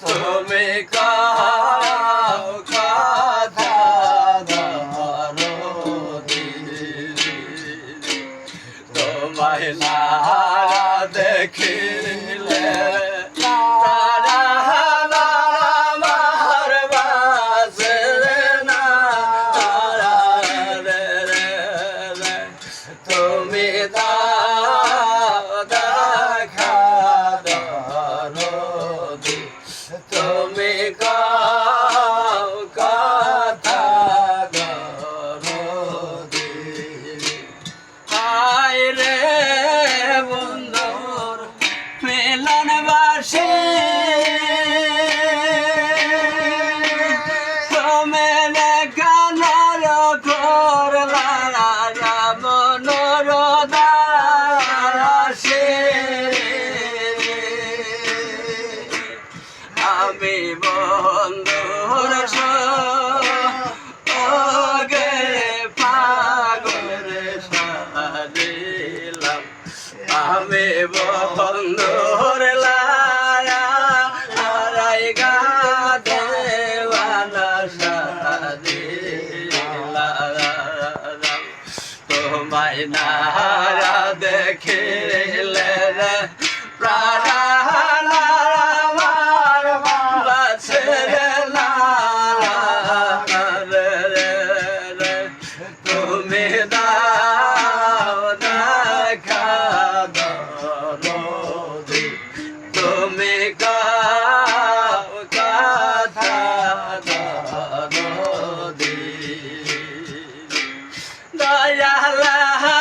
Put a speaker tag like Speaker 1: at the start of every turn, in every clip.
Speaker 1: তুমি কা আমি বন্ধুর লায়া আরাই গা দেওয়ানা তোমায় না দেখিলে প্রাণ দয়ালা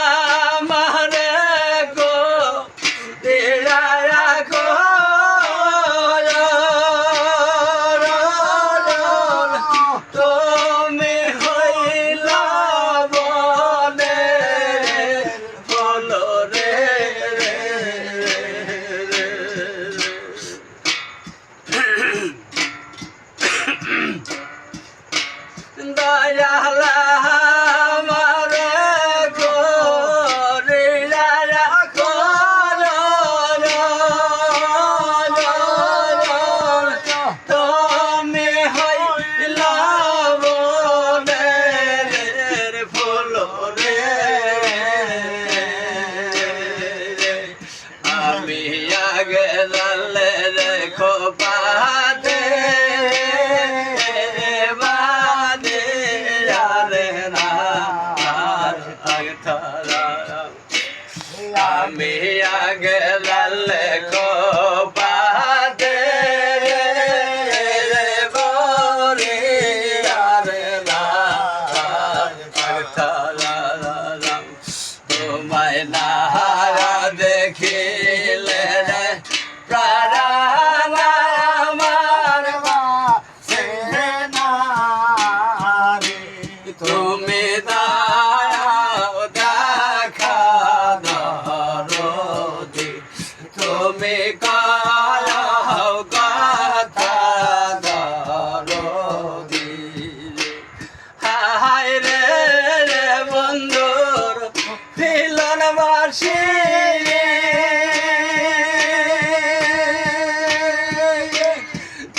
Speaker 1: আসে।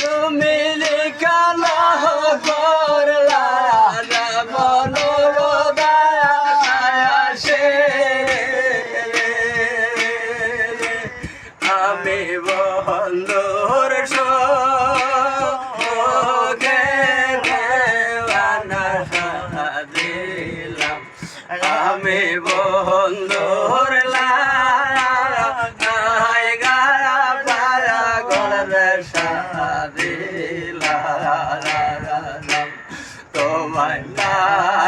Speaker 1: তুমি লিখালা করলা আসে। আমি বন্ধুর সব সারে লা তোমায় না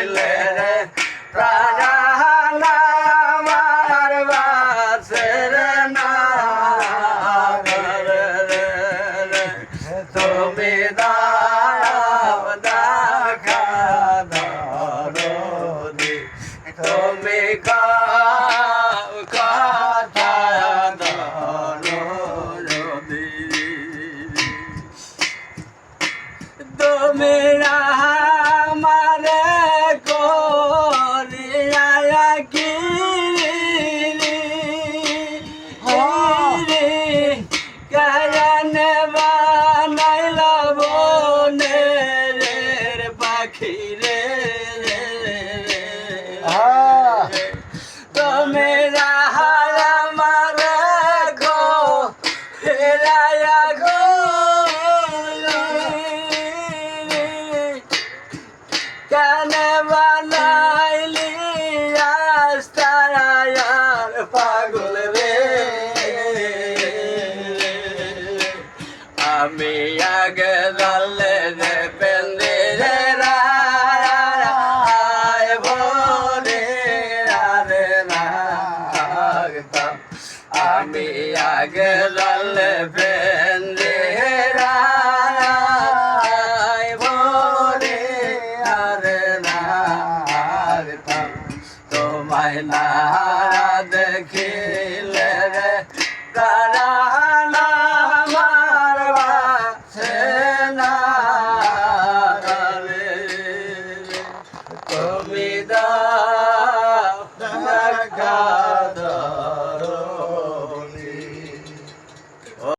Speaker 1: দিলে রে প্রাণ আমার বাসে রে না রে তুমি দাম দেখা ধরো তুমি কা আমি আগে